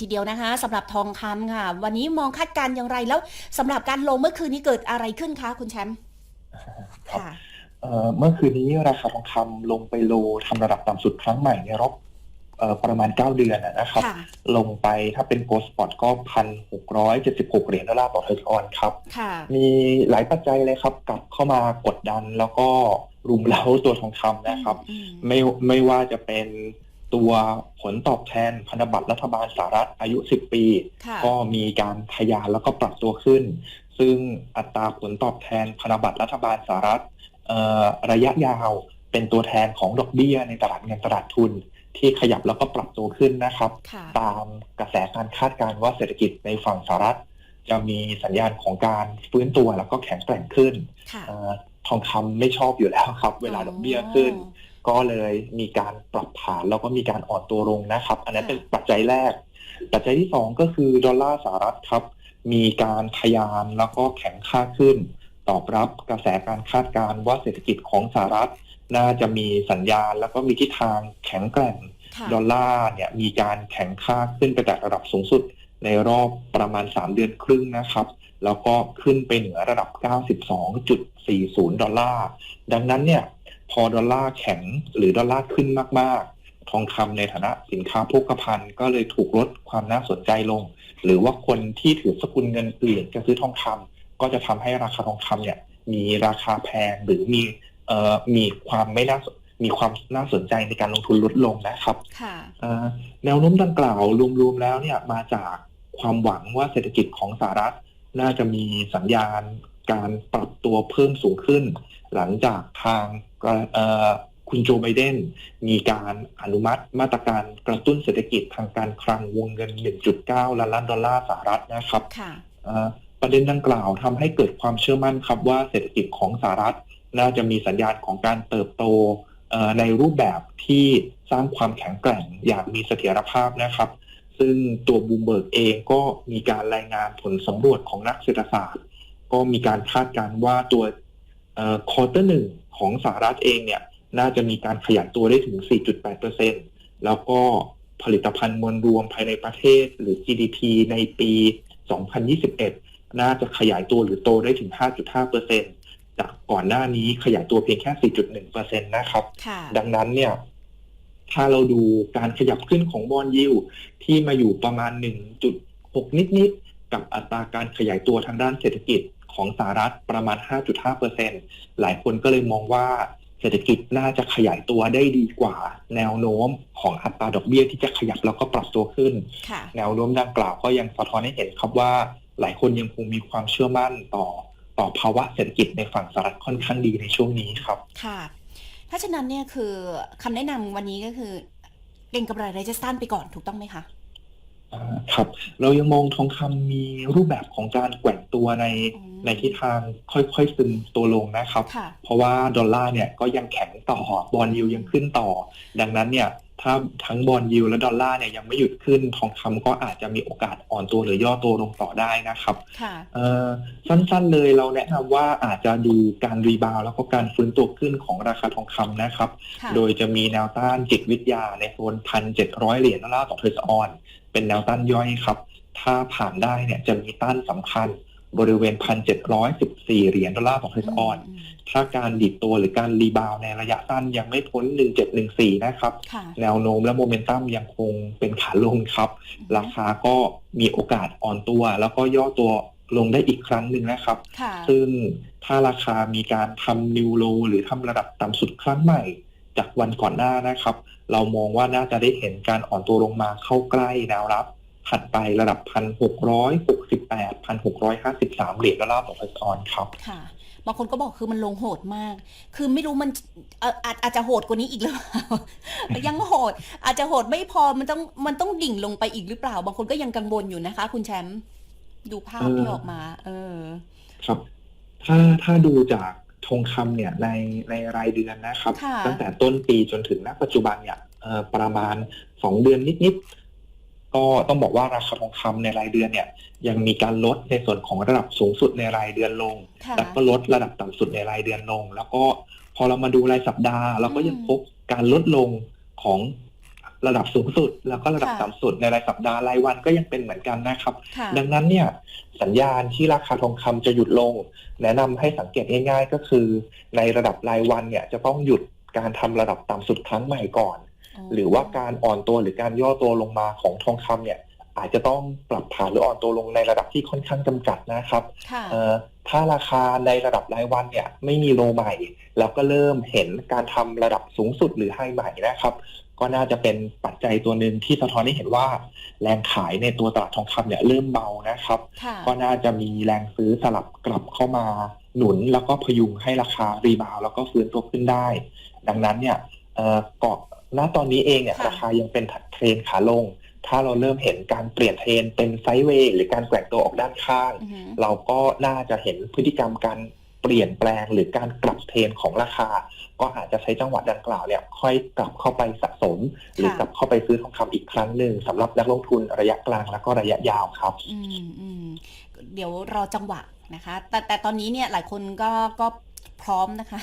ทีเดียวนะคะสำหรับทองคำค่ะ วันนี้มองคาดการณ์อย่างไรแล้วสำหรับการลงเมื่อคืนนี้เกิดอะไรขึ้นคะคุณแชมป์ครับค่ะเอ่อเมื่อคืนนี้ราคาทองคำลงไปโลทำระดับต่ำสุดครั้งใหม่ในรอบเอ่อประมาณ 9 เดือนอะนะครับค่ะลงไปถ้าเป็นโกลสปอตก็พันหกร้อยเจ็ดสิบหกเหรียญดอลลาร์ต่อเทอร์ออนครับค่ะมีหลายปัจจัยเลยครับกลับเข้ามากดดันแล้วก็รุมเร้าตัวทองคำนะครับอืมไม่ไม่ว่าจะเป็น ตัวผลตอบแทนพันธบัตรรัฐบาลสหรัฐอายุ 10 ปีค่ะก็มีการทะยานแล้วก็ปรับตัวขึ้น ซึ่งอัตราผลตอบแทนพันธบัตรรัฐบาลสหรัฐเอ่อระยะยาวเป็นตัวแทนของดอกเบี้ยในตลาดเงินตลาดทุนที่ขยับแล้วก็ปรับตัวขึ้นนะครับค่ะตามกระแสการคาดการณ์ว่าเศรษฐกิจในฝั่งสหรัฐ จะมีสัญญาณของการฟื้นตัวแล้วก็แข็งแกร่งขึ้นค่ะเออทองคำไม่ชอบอยู่แล้วครับ เวลาดอกเบี้ยขึ้น ก็เลยมีการปรับฐานแล้วก็มีการอ่อนตัวลงนะครับ อันนั้นเป็นปัจจัยแรก ปัจจัยที่สองก็คือดอลลาร์สหรัฐครับ มีการทะยานแล้วก็แข็งค่าขึ้น ตอบรับกระแสการคาดการณ์ว่าเศรษฐกิจของสหรัฐ น่าจะมีสัญญาณแล้วก็มีทิศทางแข็งแกร่งค่ะดอลลาร์เนี่ยมีการแข็งค่าขึ้นไปแต่ระดับสูงสุด ในรอบประมาณ 3 เดือนครึ่งนะครับ แล้วก็ขึ้นไปเหนือระดับ 92.40 ดอลลาร์ ดังนั้นเนี่ย พอดอลลาร์แข็งหรือดอลลาร์ขึ้นมาก ๆ ทองคำในฐานะสินค้าโภคภัณฑ์ก็เลยถูกลดความน่าสนใจลง หรือว่าคนที่ถือสกุลเงินอื่นจะซื้อทองคำก็จะทำให้ราคาทองคำเนี่ย มีราคาแพงหรือมีเอ่อมีความไม่น่าสมีความน่าสนใจในการลงทุนลดลงนะครับค่ะเอ่อแนวโน้มดังกล่าวรวมๆแล้วเนี่ยมาจากความหวังว่าเศรษฐกิจของสหรัฐ น่าจะมีสัญญาณการปรับตัวเพิ่มสูงขึ้น หลังจากทางเอ่อคุณโจไบเดนมีการอนุมัติมาตรการกระตุ้นเศรษฐกิจทางการคลังวงเงิน 1.9 ล้านล้านดอลลาร์สหรัฐนะครับค่ะเอ่อประเด็นดังกล่าวทำให้เกิดความเชื่อมั่นครับว่าเศรษฐกิจของสหรัฐน่าจะมีสัญญาณของการเติบโตเอ่อในรูปแบบที่สร้างความแข็งแกร่งอย่างมีเสถียรภาพนะครับ ซึ่งตัวบูมเบิร์กเองก็มีการรายงานผลสำรวจของนักเศรษฐศาสตร์ ก็มีการคาดการณ์ว่าตัว คอร์เตอร์หนึ่งของสหรัฐเองเนี่ยน่าจะมีการขยายตัวได้ถึง 4.8%แล้วก็ผลิตภัณฑ์มวลรวมภายในประเทศหรือ GDP ในปี 2021 น่าจะขยายตัวหรือโตได้ถึง 5.5%จากก่อนหน้านี้ขยายตัวเพียงแค่ 4.1%นะครับค่ะดังนั้นเนี่ย ถ้าเราดูการขยับขึ้นของบอลยิวที่มาอยู่ประมาณ 1.6 นิดๆ กับอัตราการขยายตัวทางด้านเศรษฐกิจ ของสหรัฐประมาณ 5.5%หลายคนก็เลยมองว่าเศรษฐกิจน่าจะขยายตัวได้ดีกว่า แนวโน้มของอัตราดอกเบี้ยที่จะขยับแล้วก็ปรับตัวขึ้นค่ะแนวโน้มดังกล่าวก็ยังสะท้อนให้เห็นครับว่า หลายคนยังคงมีความเชื่อมั่นต่อต่อภาวะเศรษฐกิจในฝั่งสหรัฐค่อนข้างดีในช่วงนี้ครับ ค่ะถ้าฉะนั้นเนี่ยคือคำแนะนำวันนี้ก็คือเก็งกำไรระยะสั้นไปก่อนถูกต้องไหมคะอ่า ครับ เรายังมองทองคำมีรูปแบบของการแกว่งตัวในอืมในทิศทางค่อยๆซึมตัวลงนะครับค่ะเพราะว่าดอลลาร์เนี่ยก็ยังแข็งต่อบอลยูยังขึ้นต่อ ดังนั้นเนี่ยถ้าทั้งบอลยูและดอลลาร์เนี่ยยังไม่หยุดขึ้นทองคำก็อาจจะมีโอกาสอ่อนตัวหรือย่อตัวลงต่อได้นะครับค่ะเอ่อสั้นๆเลยเราแนะนำว่าอาจจะดูการรีบาวด์แล้วก็การฟื้นตัวขึ้นของราคาทองคำนะครับค่ะโดยจะมีแนวต้านจิตวิทยาในโซนพันเจ็ดร้อยเหรียญดอลลาร์ต่อเทอร์ออน เป็นแนวต้านย่อยครับ ถ้าผ่านได้เนี่ยจะมีต้านสำคัญบริเวณพันเจ็ดร้อยสิบสี่เหรียญดอลลาร์ต่อเทอร์ออนมถ้าการดิดตัวหรือการรีบาวด์ในระยะสั้นยังไม่พ้น 1714 นะครับค่ะแนวโน้มและโมเมนตัมยังคงเป็นขาลงครับ ราคาก็มีโอกาสอ่อนตัว แล้วก็ย่อตัวลงได้อีกครั้งหนึ่งนะครับค่ะซึ่งถ้าราคามีการทำนิวโลหรือทำระดับต่ำสุดครั้งใหม่ จากวันก่อนหน้านะครับ เรามองว่าน่าจะได้เห็นการอ่อนตัวลงมาเข้าใกล้แนวรับ ถัดไประดับ 1,668 1,653 เหรียญดอลลาร์ต่อออนซ์ครับค่ะบางคนก็บอกคือมันลงโหดมาก คือไม่รู้มันเอ่ออาจอาจจะโหดกว่านี้อีกหรือเปล่า ยังโหด อาจจะโหดไม่พอ มันต้องมันต้องดิ่งลงไปอีกหรือเปล่า บางคนก็ยังกังวลอยู่นะคะ คุณแชมป์ ดูภาพเออที่ออกมา เออ ครับ ถ้าถ้าดูจาก ทองคำเนี่ยในในรายเดือนนะครับ ค่ะตั้งแต่ต้นปีจนถึงณปัจจุบันเนี่ยเอ่อประมาณ2เดือนนิดๆก็ต้องบอกว่าราคาทองคำในรายเดือนเนี่ย ยังมีการลดในส่วนของระดับสูงสุดในรายเดือนลง ค่ะ แล้วก็ลดระดับต่ำสุดในรายเดือนลง แล้วก็พอเรามาดูรายสัปดาห์ เราก็ยังอืมพบการลดลงของ ระดับสูงสุด แล้วก็ระดับค่ะต่ำสุดในรายสัปดาห์รายวันก็ยังเป็นเหมือนกันนะครับค่ะดังนั้นเนี่ยสัญญาณที่ราคาทองคำจะหยุดลง แนะนำให้สังเกตง่ายๆ ก็คือ ในระดับรายวันเนี่ยจะต้องหยุดการทำระดับต่ำสุดครั้งใหม่ก่อน หรือว่าการอ่อนตัวหรือการย่อตัวลงมาของทองคำเนี่ย อาจจะต้องปรับฐานหรืออ่อนตัวลงในระดับที่ค่อนข้างจำกัดนะครับค่ะเอ่อถ้าราคาในระดับรายวันเนี่ยไม่มีโลใหม่ แล้วก็เริ่มเห็นการทำระดับสูงสุดหรือไฮใหม่นะครับ ก็น่าจะเป็นปัจจัยตัวหนึ่งที่สะท้อนให้เห็นว่า แรงขายในตัวตลาดทองคำเนี่ยเริ่มเบานะครับค่ะก็น่าจะมีแรงซื้อสลับกลับเข้ามาหนุนแล้วก็พยุงให้ราคารีบาวด์แล้วก็ฟื้นตัวขึ้นได้ ดังนั้นเนี่ยเอ่อเกาะณตอนนี้เองเนี่ยค่ะราคายังเป็นเทรนขาลง ถ้าเราเริ่มเห็นการเปลี่ยนเทรนเป็นไซด์เวย์หรือการแกว่งตัวออกด้านข้างอือหือเราก็น่าจะเห็นพฤติกรรมการเปลี่ยนแปลงหรือการกลับเทรนของราคา ก็อาจจะใช้จังหวะดังกล่าวเนี่ยค่อยกลับเข้าไปสะสม หรือกลับเข้าไปซื้อทองคำอีกครั้งหนึ่งสำหรับนักลงทุนระยะกลางแล้วก็ระยะยาวครับ อืมอืมเดี๋ยวรอจังหวะนะคะ แต่แต่ตอนนี้เนี่ยหลายคนก็ก็ พร้อมนะคะ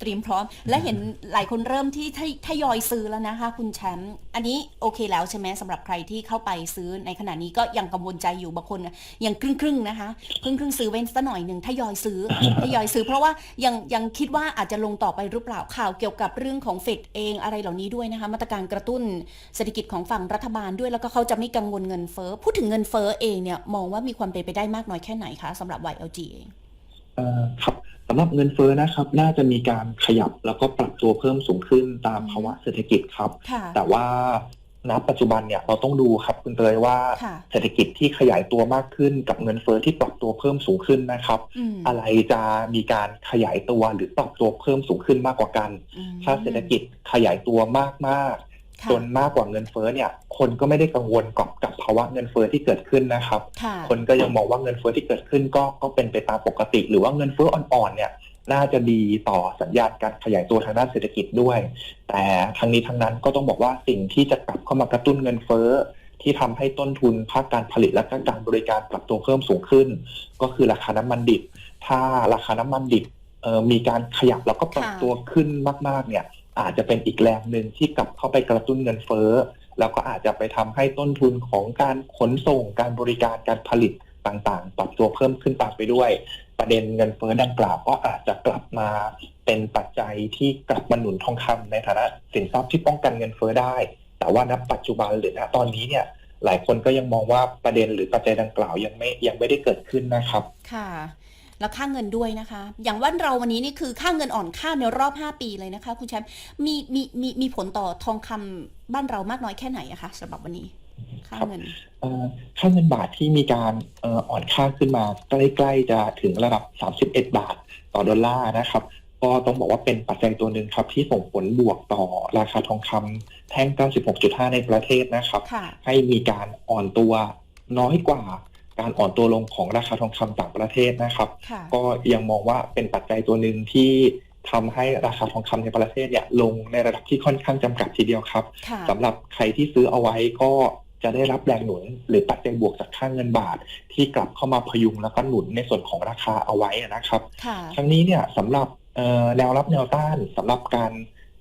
เตรียมพร้อม และเห็นหลายคนเริ่มที่ทยทยอยซื้อแล้วนะคะ คุณแชมป์อันนี้โอเคแล้วใช่ไหมสำหรับใครที่เข้าไปซื้อในขณะนี้ก็ยังกังวลใจอยู่บางคนยังครึ่งครึ่งๆนะคะครึ่งครึ่งๆซื้อเว้นสักหน่อยหนึ่งทยอยซื้อทยอยซื้อ เพราะว่ายังยังคิดว่าอาจจะลงต่อไปหรือเปล่าข่าวเกี่ยวกับเรื่องของเฟดเองอะไรเหล่านี้ด้วยนะคะมาตรการกระตุ้นเศรษฐกิจของฝั่งรัฐบาลด้วยแล้วก็เขาจะไม่กังวลเงินเฟ้อพูดถึงเงินเฟ้อเองเนี่ยมองว่ามีความเป็นไปได้มากน้อยแค่ไหนคะสำหรับ YLG เองเอ่อครับ สำหรับเงินเฟ้อนะครับ น่าจะมีการขยับแล้วก็ปรับตัวเพิ่มสูงขึ้นตามอืมภาวะเศรษฐกิจครับ ค่ะ แต่ว่าณปัจจุบันเนี่ยเราต้องดูครับคุณเตยว่าค่ะ เศรษฐกิจที่ขยายตัวมากขึ้นกับเงินเฟ้อที่ปรับตัวเพิ่มสูงขึ้นนะครับ อืมอะไรจะมีการขยายตัวหรือปรับตัวเพิ่มสูงขึ้นมากกว่ากัน อืม ถ้าเศรษฐกิจขยายตัวมากมากๆค่ะ จนมากกว่าเงินเฟ้อเนี่ย คนก็ไม่ได้กังวลกับกับภาวะเงินเฟ้อที่เกิดขึ้นนะครับค่ะคนก็ยังมองว่าเงินเฟ้อที่เกิดขึ้นก็ก็เป็นไปตามปกติ หรือว่าเงินเฟ้ออ่อนๆเนี่ยน่าจะดีต่อสัญญาณการขยายตัวทางด้านเศรษฐกิจด้วย แต่ทั้งนี้ทั้งนั้นก็ต้องบอกว่าสิ่งที่จะกลับเข้ามากระตุ้นเงินเฟ้อที่ทำให้ต้นทุนภาคการผลิตและก็การบริการปรับตัวเพิ่มสูงขึ้น ก็คือราคาน้ำมันดิบ ถ้าราคาน้ำมันดิบเอ่อมีการขยับแล้วก็ปรับค่ะตัวขึ้นมาก ๆ เนี่ย อาจจะเป็นอีกแรงหนึ่งที่กลับเข้าไปกระตุ้นเงินเฟ้อ แล้วก็อาจจะไปทำให้ต้นทุนของการขนส่งการบริการการผลิตต่างๆ ปรับตัวเพิ่มขึ้นตามไปด้วย ประเด็นเงินเฟ้อดังกล่าวก็อาจจะกลับมาเป็นปัจจัยที่กลับมาหนุนทองคำในฐานะสินทรัพย์ที่ป้องกันเงินเฟ้อได้ แต่ว่าณปัจจุบันหรือณตอนนี้เนี่ยหลายคนก็ยังมองว่าประเด็นหรือปัจจัยดังกล่าวยังไม่ยังไม่ได้เกิดขึ้นนะครับ ค่ะ แล้วค่าเงินด้วยนะคะ อย่างว่านเราวันนี้นี่คือค่าเงินอ่อนค่าในรอบ 5 ปีเลยนะคะ คุณแชมป์มีมีมีมีผลต่อทองคำบ้านเรามากน้อยแค่ไหนอะคะสำหรับวันนี้ค่าเงินเอ่อค่าเงินบาทที่มีการเอ่ออ่อนค่าขึ้นมาใกล้ๆจะถึงระดับ 31 บาทต่อดอลลาร์นะครับก็ต้องบอกว่าเป็นปัจจัยตัวหนึ่งครับ ที่ส่งผลบวกต่อราคาทองคำแท่ง 96.5 ในประเทศนะครับค่ะให้มีการอ่อนตัวน้อยกว่า การอ่อนตัวลงของราคาทองคำต่างประเทศนะครับค่ะก็ยังมองว่าเป็นปัจจัยตัวหนึ่งที่ทำให้ราคาทองคำในประเทศเนี่ยลงในระดับที่ค่อนข้างจำกัดทีเดียวครับค่ะสำหรับใครที่ซื้อเอาไว้ก็จะได้รับแรงหนุน หรือปัจจัยบวกจากค่าเงินบาท ที่กลับเข้ามาพยุงแล้วก็หนุนในส่วนของราคาเอาไว้นะครับค่ะทั้งนี้เนี่ยสำหรับเอ่อแนวรับแนวต้านสำหรับการ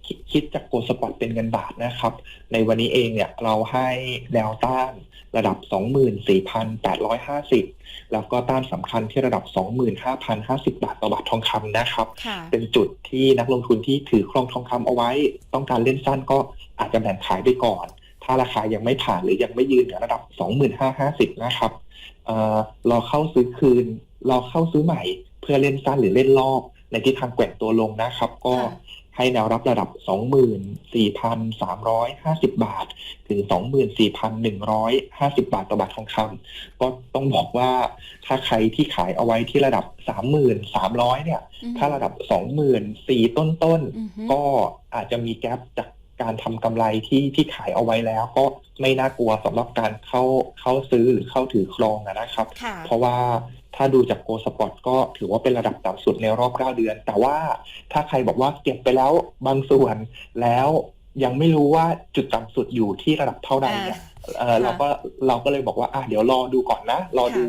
คิดคิดจากโกลสปอตเป็นเงินบาทนะครับ ในวันนี้เองเนี่ยเราให้แนวต้านระดับ 24,850 แล้วก็ต้านสำคัญที่ระดับ 25,050 บาทต่อบาททองคำนะครับค่ะเป็นจุดที่นักลงทุนที่ถือครองทองคำเอาไว้ ต้องการเล่นสั้นก็อาจจะแบ่งขายไปก่อน ถ้าราคายังไม่ผ่านหรือยังไม่ยืนเหนือระดับ 25,050 นะครับเอ่อรอเข้าซื้อคืนรอเข้าซื้อใหม่ เพื่อเล่นสั้นหรือเล่นรอบในทิศทางแกว่งตัวลงนะครับ ก็ค่ะ ให้แนวรับระดับ 24,350 บาท ถึง 24,150 บาทต่อบาททองคำก็ต้องบอกว่าถ้าใครที่ขายเอาไว้ที่ระดับ 3,300 เนี่ยอืมถ้าระดับ 24,000 ต้นอือฮึๆก็อาจจะมีแกลบจากการทำกำไรที่ที่ขายเอาไว้แล้วก็ไม่น่ากลัวสำหรับการเข้าเข้าซื้อหรือเข้าถือครองอะนะครับค่ะเพราะว่า ถ้าดูจากโกลสปอร์ตก็ถือว่าเป็นระดับต่ำสุดในรอบ 9 เดือน แต่ว่าถ้าใครบอกว่าเก็บไปแล้วบางส่วนแล้วยังไม่รู้ว่าจุดต่ำสุดอยู่ที่ระดับเท่าใดเนี่ยเอ่อค่ะเราก็เราก็เลยบอกว่าอะเดี๋ยวรอดูก่อนนะ รอค่ะดู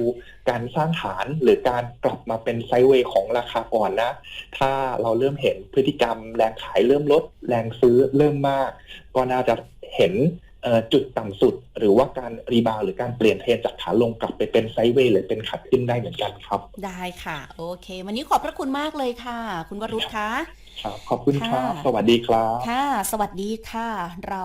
การสร้างฐานหรือการกลับมาเป็นไซด์เวย์ของราคาก่อนนะ ถ้าเราเริ่มเห็นพฤติกรรมแรงขายเริ่มลด แรงซื้อเริ่มมาก ก็น่าจะเห็นเอ่อ จุดต่ำสุด หรือว่าการรีบาวด์หรือการเปลี่ยนเทรนจากขาลงกลับไปเป็นไซด์เวย์หรือเป็นขาขึ้นได้เหมือนกันครับ ได้ค่ะ โอเค วันนี้ขอบพระคุณมากเลยค่ะ คุณวรุษคะครับขอบคุณครับค่ะสวัสดีครับ ค่ะ สวัสดีค่ะ เรา